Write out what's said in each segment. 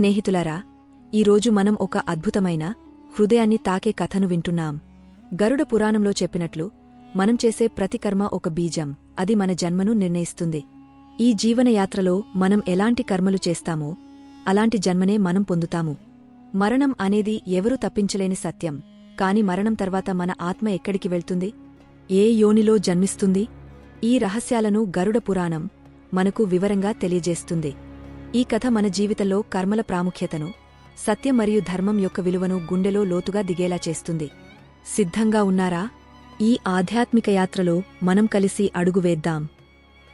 స్నేహితులరా ఈరోజు మనం ఒక అద్భుతమైన హృదయాన్ని తాకే కథను వింటున్నాం. గరుడ పురాణంలో చెప్పినట్లు మనం చేసే ప్రతి కర్మ ఒక బీజం అది మన జన్మను నిర్ణయిస్తుంది. ఈ జీవనయాత్రలో మనం ఎలాంటి కర్మలు చేస్తామో అలాంటి జన్మనే మనం పొందుతాము. మరణం అనేది ఎవరూ తప్పించలేని సత్యం కాని మరణం తర్వాత మన ఆత్మ ఎక్కడికి వెళ్తుంది? ఏ యోనిలో జన్మిస్తుంది? ఈ రహస్యాలను గరుడ పురాణం మనకు వివరంగా తెలియజేస్తుంది. ఈ కథ మన జీవితంలో కర్మల ప్రాముఖ్యతను సత్యం మరియు ధర్మం యొక్క విలువను గుండెలో లోతుగా దిగేలా చేస్తుంది. సిద్ధంగా ఉన్నారా? ఈ ఆధ్యాత్మిక యాత్రలో మనం కలిసి అడుగు వేద్దాం.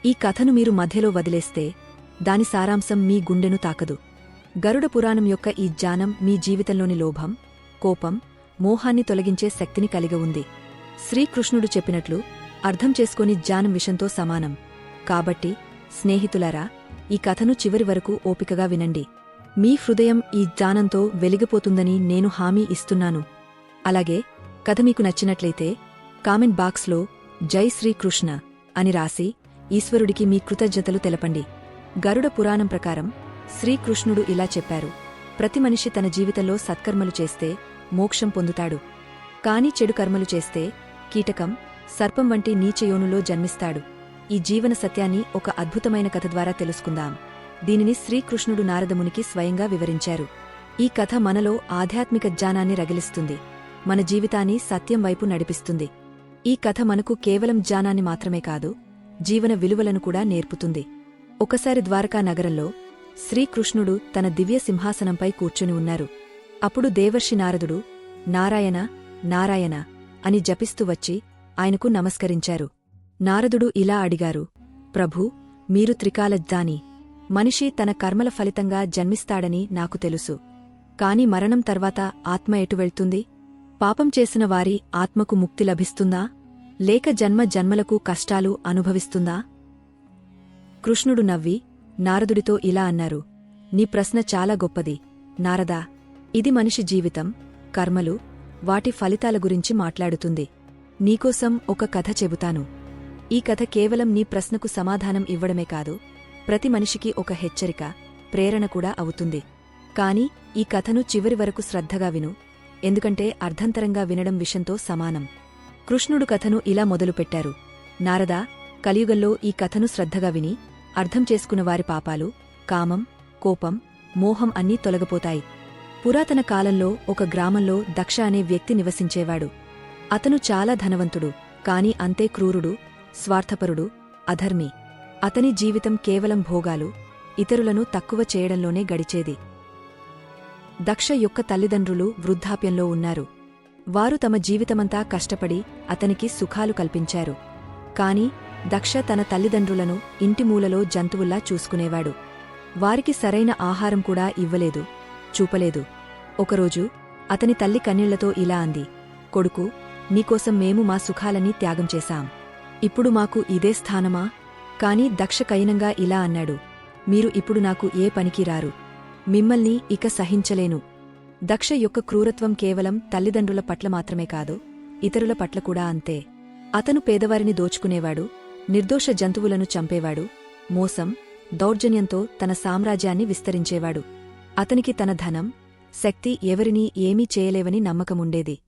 ఈ కథను మీరు మధ్యలో వదిలేస్తే దాని సారాంశం మీ గుండెను తాకదు. గరుడ పురాణం యొక్క ఈ జ్ఞానం మీ జీవితంలోని లోభం కోపం మోహాన్ని తొలగించే శక్తిని కలిగి ఉంది. శ్రీకృష్ణుడు చెప్పినట్లు అర్థం చేసుకుని జ్ఞానం విషంతో సమానం. కాబట్టి స్నేహితులరా ఈ కథను చివరి వరకు ఓపికగా వినండి. మీ హృదయం ఈ జ్ఞానంతో వెలిగిపోతుందని నేను హామీ ఇస్తున్నాను. అలాగే కథ మీకు నచ్చినట్లయితే కామెంట్ బాక్స్లో జై శ్రీకృష్ణ అని రాసి ఈశ్వరుడికి మీ కృతజ్ఞతలు తెలపండి. గరుడ పురాణం ప్రకారం శ్రీకృష్ణుడు ఇలా చెప్పారు. ప్రతి మనిషి తన జీవితంలో సత్కర్మలు చేస్తే మోక్షం పొందుతాడు. కాని చెడు కర్మలు చేస్తే కీటకం సర్పం వంటి నీచయోనులో జన్మిస్తాడు. ఈ జీవన సత్యాన్ని ఒక అద్భుతమైన కథ ద్వారా తెలుసుకుందాం. దీనిని శ్రీకృష్ణుడు నారదమునికి స్వయంగా వివరించారు. ఈ కథ మనలో ఆధ్యాత్మిక జ్ఞానాన్ని రగిలిస్తుంది. మన జీవితాన్ని సత్యం వైపు నడిపిస్తుంది. ఈ కథ మనకు కేవలం జ్ఞానాన్ని మాత్రమే కాదు జీవన విలువలను కూడా నేర్పుతుంది. ఒకసారి ద్వారకా నగరంలో శ్రీకృష్ణుడు తన దివ్య సింహాసనంపై కూర్చుని ఉన్నారు. అప్పుడు దేవర్షి నారదుడు నారాయణ నారాయణ అని జపిస్తూ వచ్చి ఆయనకు నమస్కరించారు. నారదుడు ఇలా అడిగారు ప్రభూ మీరు త్రికాలజ్జాని మనిషి తన కర్మల ఫలితంగా జన్మిస్తాడని నాకు తెలుసు. కాని మరణం తర్వాత ఆత్మ ఎటు వెళ్తుంది? పాపం చేసిన వారి ఆత్మకు ముక్తి లభిస్తుందా? లేక జన్మ జన్మలకు కష్టాలు అనుభవిస్తుందా? కృష్ణుడు నవ్వి నారదుడితో ఇలా అన్నారు నీ ప్రశ్న చాలా గొప్పది. నారదా ఇది మనిషి జీవితం కర్మలు వాటి ఫలితాల గురించి మాట్లాడుతుంది. నీకోసం ఒక కథ చెబుతాను. ఈ కథ కేవలం నీ ప్రశ్నకు సమాధానం ఇవ్వడమే కాదు ప్రతి మనిషికి ఒక హెచ్చరిక ప్రేరణ కూడా అవుతుంది. కాని ఈ కథను చివరి వరకు శ్రద్ధగా విను ఎందుకంటే అర్ధంతరంగా వినడం విషంతో సమానం. కృష్ణుడు కథను ఇలా మొదలుపెట్టారు. నారదా కలియుగంలో ఈ కథను శ్రద్ధగా విని అర్థం చేసుకున్న వారి పాపాలు కామం కోపం మోహం అన్నీ తొలగపోతాయి. పురాతన కాలంలో ఒక గ్రామంలో దక్ష అనే వ్యక్తి నివసించేవాడు. అతను చాలా ధనవంతుడు కాని అంతే క్రూరుడు స్వార్థపరుడు అధర్మి. అతని జీవితం కేవలం భోగాలు ఇతరులను తక్కువ చేయడంలోనే గడిచేది. దక్ష యొక్క తల్లిదండ్రులు వృద్ధాప్యంలో ఉన్నారు. వారు తమ జీవితమంతా కష్టపడి అతనికి సుఖాలు కల్పించారు. కాని దక్ష తన తల్లిదండ్రులను ఇంటిమూలలో జంతువుల్లా చూసుకునేవాడు. వారికి సరైన ఆహారం కూడా ఇవ్వలేదు చూపలేదు. ఒకరోజు అతని తల్లి కన్నీళ్ళతో ఇలా అంది కొడుకు నీకోసం మేము మా సుఖాలన్నీ త్యాగం చేశాం. ఇప్పుడు మాకు ఇదే స్థానమా? కాని దక్షకైనంగా ఇలా అన్నాడు. మీరు ఇప్పుడు నాకు ఏ పనికి రారు. మిమ్మల్ని ఇక సహించలేను. దక్ష యొక్క క్రూరత్వం కేవలం తల్లిదండ్రుల పట్ల మాత్రమే కాదు ఇతరుల పట్ల కూడా అంతే. అతను పేదవారిని దోచుకునేవాడు నిర్దోష జంతువులను చంపేవాడు మోసం దౌర్జన్యంతో తన సామ్రాజ్యాన్ని విస్తరించేవాడు. అతనికి తన ధనం శక్తి ఎవరినీ ఏమీ చేయలేవని నమ్మకముండేది.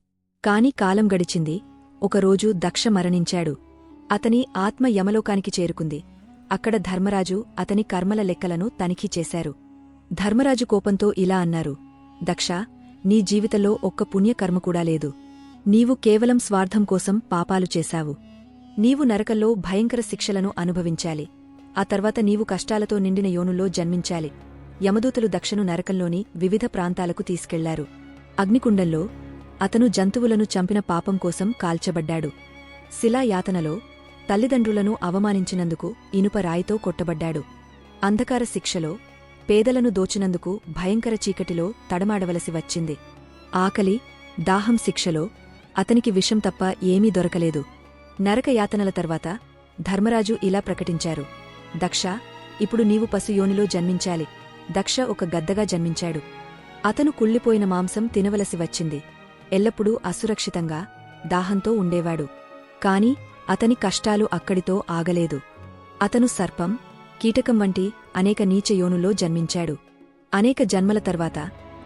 కాని కాలం గడిచింది. ఒకరోజు దక్ష మరణించాడు. అతని ఆత్మ యమలోకానికి చేరుకుంది. అక్కడ ధర్మరాజు అతని కర్మల లెక్కలను తనిఖీ చేశారు. ధర్మరాజు కోపంతో ఇలా అన్నారు దక్ష నీ జీవితంలో ఒక్క పుణ్యకర్మ కూడా లేదు. నీవు కేవలం స్వార్థం కోసం పాపాలు చేశావు. నీవు నరకంలో భయంకర శిక్షలను అనుభవించాలి. ఆ తర్వాత నీవు కష్టాలతో నిండిన యోనుల్లో జన్మించాలి. యమదూతలు దక్షను నరకంలోని వివిధ ప్రాంతాలకు తీసుకెళ్ళారు. అగ్నికుండంలో అతను జంతువులను చంపిన పాపం కోసం కాల్చబడ్డాడు. శిలాయాతనలో తల్లిదండ్రులను అవమానించినందుకు ఇనుప రాయితో కొట్టబడ్డాడు. అంధకార శిక్షలో పేదలను దోచినందుకు భయంకర చీకటిలో తడమాడవలసి వచ్చింది. ఆకలి దాహం శిక్షలో అతనికి విషం తప్ప ఏమీ దొరకలేదు. నరకయాతనల తర్వాత ధర్మరాజు ఇలా ప్రకటించారు. దక్ష ఇప్పుడు నీవు పశుయోనిలో జన్మించాలి. దక్ష ఒక గద్దగా జన్మించాడు. అతను కుళ్ళిపోయిన మాంసం తినవలసి వచ్చింది. ఎల్లప్పుడూ అసురక్షితంగా దాహంతో ఉండేవాడు. కాని అతని కష్టాలు అక్కడితో ఆగలేదు. అతను సర్పం కీటకం వంటి అనేక నీచయోనులో జన్మించాడు. అనేక జన్మల తర్వాత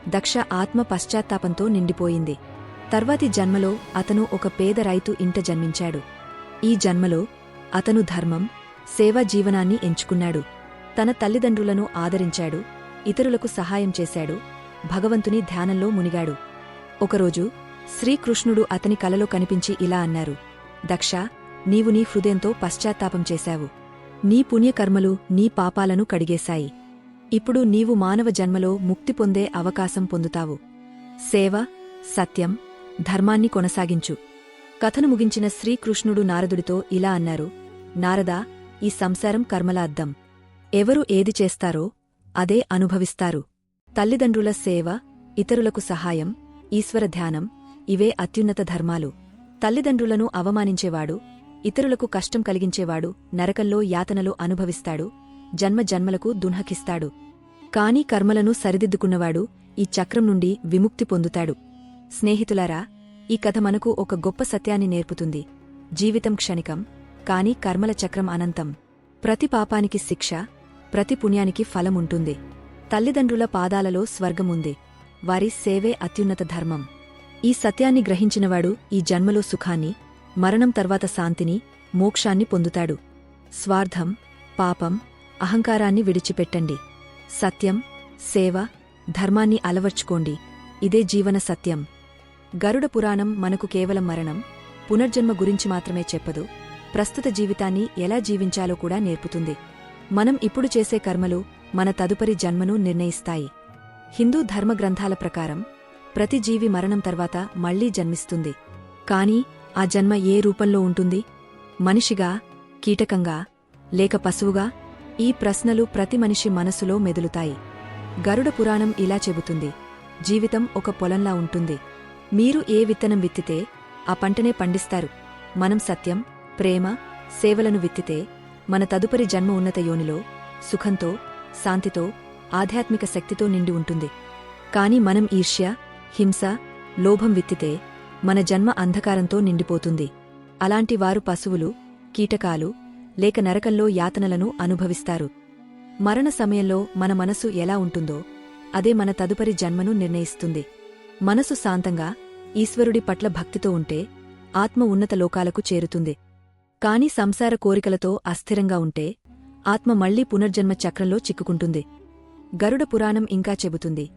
దక్ష ఆత్మ పశ్చాత్తాపంతో నిండిపోయింది. తర్వాతి జన్మలో అతను ఒక పేద రైతు ఇంట జన్మించాడు. ఈ జన్మలో అతను ధర్మం సేవా జీవనాన్ని ఎంచుకున్నాడు. తన తల్లిదండ్రులను ఆదరించాడు ఇతరులకు సహాయం చేశాడు భగవంతుని ధ్యానంలో మునిగాడు. ఒకరోజు శ్రీకృష్ణుడు అతని కలలో కనిపించి ఇలా అన్నారు దక్ష నీవు నీ హృదయంతో పశ్చాత్తాపం చేశావు. నీ పుణ్యకర్మలు నీ పాపాలను కడిగేశాయి. ఇప్పుడు నీవు మానవ జన్మలో ముక్తి పొందే అవకాశం పొందుతావు. సేవ సత్యం ధర్మాన్ని కొనసాగించు. కథను ముగించిన శ్రీకృష్ణుడు నారదుడితో ఇలా అన్నారు నారదా ఈ సంసారం కర్మల అద్దం. ఎవరు ఏది చేస్తారో అదే అనుభవిస్తారు. తల్లిదండ్రుల సేవ ఇతరులకు సహాయం ఈశ్వర ధ్యానం ఇవే అత్యున్నత ధర్మాలు. తల్లిదండ్రులను అవమానించేవాడు ఇతరులకు కష్టం కలిగించేవాడు నరకల్లో యాతనలు అనుభవిస్తాడు జన్మ జన్మలకు దున్హకిస్తాడు. కాని కర్మలను సరిదిద్దుకున్నవాడు ఈ చక్రం నుండి విముక్తి పొందుతాడు. స్నేహితులారా ఈ కథ మనకు ఒక గొప్ప సత్యాన్ని నేర్పుతుంది. జీవితం క్షణికం కాని కర్మల చక్రం అనంతం. ప్రతి పాపానికి శిక్ష ప్రతి పుణ్యానికి ఫలముంటుంది తల్లిదండ్రుల పాదాలలో స్వర్గముంది వారి సేవే అత్యున్నత ధర్మం. ఈ సత్యాన్ని గ్రహించినవాడు ఈ జన్మలో సుఖాన్ని మరణం తర్వాత శాంతిని మోక్షాన్ని పొందుతాడు. స్వార్థం పాపం అహంకారాన్ని విడిచిపెట్టండి. సత్యం సేవ ధర్మాన్ని అలవర్చుకోండి. ఇదే జీవన సత్యం. గరుడ పురాణం మనకు కేవలం మరణం పునర్జన్మ గురించి మాత్రమే చెప్పదు. ప్రస్తుత జీవితాన్ని ఎలా జీవించాలో కూడా నేర్పుతుంది. మనం ఇప్పుడు చేసే కర్మలు మన తదుపరి జన్మను నిర్ణయిస్తాయి. హిందూ ధర్మ గ్రంథాల ప్రకారం ప్రతి జీవి మరణం తర్వాత మళ్ళీ జన్మిస్తుంది. కాని ఆ జన్మ ఏ రూపంలో ఉంటుంది? మనిషిగా కీటకంగా లేక పశువుగా? ఈ ప్రశ్నలు ప్రతి మనిషి మనసులో మెదులుతాయి. గరుడ పురాణం ఇలా చెబుతుంది. జీవితం ఒక పొలంలా ఉంటుంది. మీరు ఏ విత్తనం విత్తితే ఆ పంటనే పండిస్తారు. మనం సత్యం ప్రేమ సేవలను విత్తితే మన తదుపరి జన్మ ఉన్నత యోనిలో సుఖంతో శాంతితో ఆధ్యాత్మిక శక్తితో నిండి ఉంటుంది. కాని మనం ఈర్ష్య హింస లోభం విత్తితే మన జన్మ అంధకారంతో నిండిపోతుంది. అలాంటి వారు పశువులు కీటకాలు లేక నరకంలో యాతనలను అనుభవిస్తారు. మరణ సమయంలో మన మనసు ఎలా ఉంటుందో అదే మన తదుపరి జన్మను నిర్ణయిస్తుంది. మనసు శాంతంగా ఈశ్వరుడి పట్ల భక్తితో ఉంటే ఆత్మ ఉన్నత లోకాలకు చేరుతుంది. కాని సంసార కోరికలతో అస్థిరంగా ఉంటే ఆత్మ మళ్ళీ పునర్జన్మ చక్రంలో చిక్కుకుంటుంది. గరుడ పురాణం ఇంకా చెబుతుంది.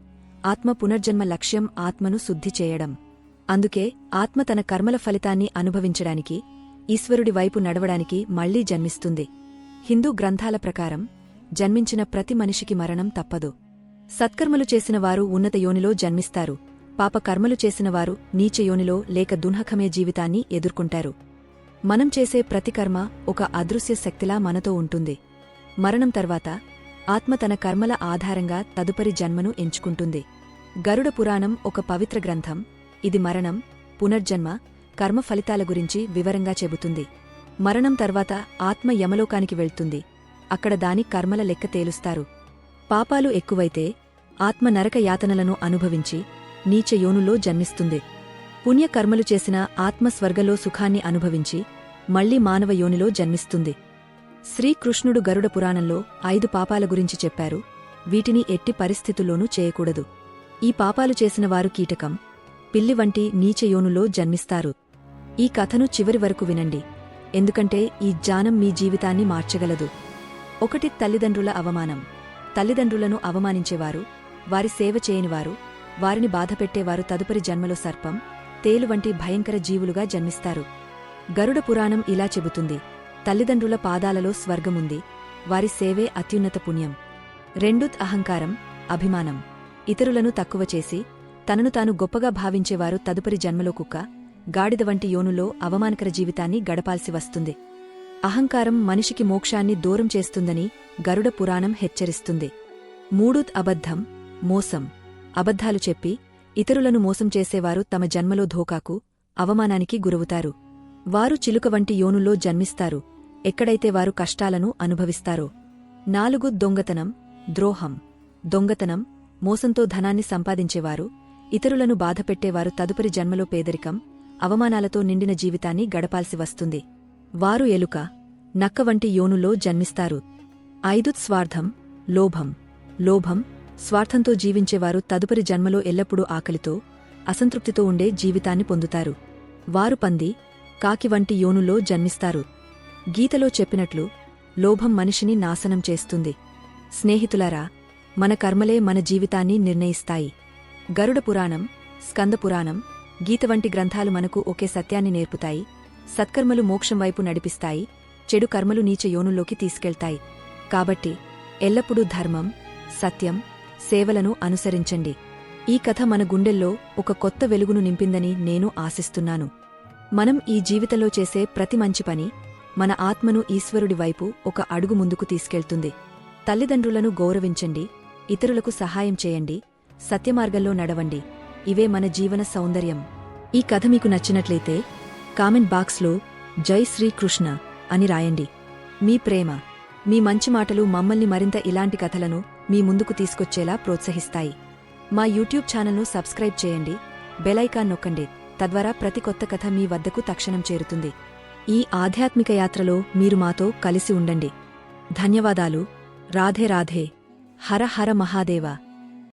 ఆత్మ పునర్జన్మ లక్ష్యం ఆత్మను శుద్ధి చేయడం. అందుకే ఆత్మ తన కర్మల ఫలితాన్ని అనుభవించడానికి ఈశ్వరుడి వైపు నడవడానికి మళ్ళీ జన్మిస్తుంది. హిందూ గ్రంథాల ప్రకారం జన్మించిన ప్రతి మనిషికి మరణం తప్పదు. సత్కర్మలు చేసినవారు ఉన్నత యోనిలో జన్మిస్తారు. పాపకర్మలు చేసినవారు నీచ యోనిలో లేక దున్హకమే జీవితాన్ని ఎదుర్కొంటారు. మనం చేసే ప్రతి కర్మ ఒక అదృశ్య శక్తిలా మనతో ఉంటుంది. మరణం తర్వాత ఆత్మ తన కర్మల ఆధారంగా తదుపరి జన్మను ఎంచుకుంటుంది. గరుడ పురాణం ఒక పవిత్ర గ్రంథం ఇది మరణం పునర్జన్మ కర్మ ఫలితాల గురించి వివరంగా చెబుతుంది. మరణం తర్వాత ఆత్మ యమలోకానికి వెళ్తుంది. అక్కడ దాని కర్మల లెక్క తేలుస్తారు. పాపాలు ఎక్కువైతే ఆత్మ నరక యాతనలను అనుభవించి నీచ యోనులో జన్మిస్తుంది. పుణ్యకర్మలు చేసిన ఆత్మ స్వర్గలో సుఖాన్ని అనుభవించి మళ్ళీ మానవ యోనిలో జన్మిస్తుంది. శ్రీకృష్ణుడు గరుడ పురాణంలో ఐదు పాపాల గురించి చెప్పారు. వీటిని ఎట్టి పరిస్థితుల్లోనూ చేయకూడదు. ఈ పాపాలు చేసిన వారు కీటకం పిల్లి వంటి నీచయోనులో జన్మిస్తారు. ఈ కథను చివరి వరకు వినండి. ఎందుకంటే ఈ జానం మీ జీవితాన్ని మార్చగలదు. ఒకటి తల్లిదండ్రుల అవమానం. తల్లిదండ్రులను అవమానించేవారు వారి సేవ చేయనివారు వారిని బాధపెట్టేవారు తదుపరి జన్మలో సర్పం తేలు వంటి భయంకర జీవులుగా జన్మిస్తారు. గరుడ పురాణం ఇలా చెబుతుంది. తల్లిదండ్రుల పాదాలలో స్వర్గముంది వారి సేవే అత్యున్నత పుణ్యం. రెండుత్ అహంకారం అభిమానం. ఇతరులను తక్కువ చేసి తనను తాను గొప్పగా భావించేవారు తదుపరి జన్మలో కుక్క గాడిద వంటి యోనులో అవమానకర జీవితాన్ని గడపాల్సి వస్తుంది. అహంకారం మనిషికి మోక్షాన్ని దూరం చేస్తుందని గరుడ పురాణం హెచ్చరిస్తుంది. మూడుత్ అబద్ధం మోసం. అబద్ధాలు చెప్పి ఇతరులను మోసం చేసేవారు తమ జన్మలో ధోకాకు అవమానానికి గురవుతారు. వారు చిలుక వంటి యోనుల్లో జన్మిస్తారు. ఎక్కడైతే వారు కష్టాలను అనుభవిస్తారో. నాలుగు దొంగతనం ద్రోహం. దొంగతనం మోసంతో ధనాన్ని సంపాదించేవారు ఇతరులను బాధపెట్టేవారు తదుపరి జన్మలో పేదరికం అవమానాలతో నిండిన జీవితాన్ని గడపాల్సి వస్తుంది. వారు ఎలుక నక్క వంటి యోనులో జన్మిస్తారు. ఐదు స్వార్థం లోభం. లోభం స్వార్థంతో జీవించేవారు తదుపరి జన్మలో ఎల్లప్పుడూ ఆకలితో అసంతృప్తితో ఉండే జీవితాన్ని పొందుతారు. వారు పంది కాకి వంటి యోనులో జన్మిస్తారు. గీతలో చెప్పినట్లు లోభం మనిషిని నాశనం చేస్తుంది. స్నేహితులారా మన కర్మలే మన జీవితాన్ని నిర్ణయిస్తాయి. గరుడ పురాణం స్కంద పురాణం గీత వంటి గ్రంథాలు మనకు ఒకే సత్యాన్ని నేర్పుతాయి సత్కర్మలు మోక్షం వైపు నడిపిస్తాయి చెడు కర్మలు నీచ యోనుల్లోకి తీసుకెళ్తాయి. కాబట్టి ఎల్లప్పుడూ ధర్మం సత్యం సేవలను అనుసరించండి. ఈ కథ మన గుండెల్లో ఒక కొత్త వెలుగును నింపిందని నేను ఆశిస్తున్నాను. మనం ఈ జీవితంలో చేసే ప్రతి మంచి పని మన ఆత్మను ఈశ్వరుడి వైపు ఒక అడుగు ముందుకు తీసుకెళ్తుంది. తల్లిదండ్రులను గౌరవించండి ఇతరులకు సహాయం చేయండి సత్యమార్గంలో నడవండి. ఇవే మన జీవన సౌందర్యం. ఈ కథ మీకు నచ్చినట్లయితే కామెంట్ బాక్స్లో జై శ్రీకృష్ణ అని రాయండి. మీ ప్రేమ మీ మంచి మాటలు మమ్మల్ని మరింత ఇలాంటి కథలను మీ ముందుకు తీసుకొచ్చేలా ప్రోత్సహిస్తాయి. మా యూట్యూబ్ ఛానల్ను సబ్స్క్రైబ్ చేయండి. బెలైకాన్ నొక్కండి. తద్వారా ప్రతి కొత్త కథ మీ వద్దకు తక్షణం చేరుతుంది. ఈ ఆధ్యాత్మిక యాత్రలో మీరు మాతో కలిసి ఉండండి. ధన్యవాదాలు. రాధే రాధే. హర హర మహాదేవ.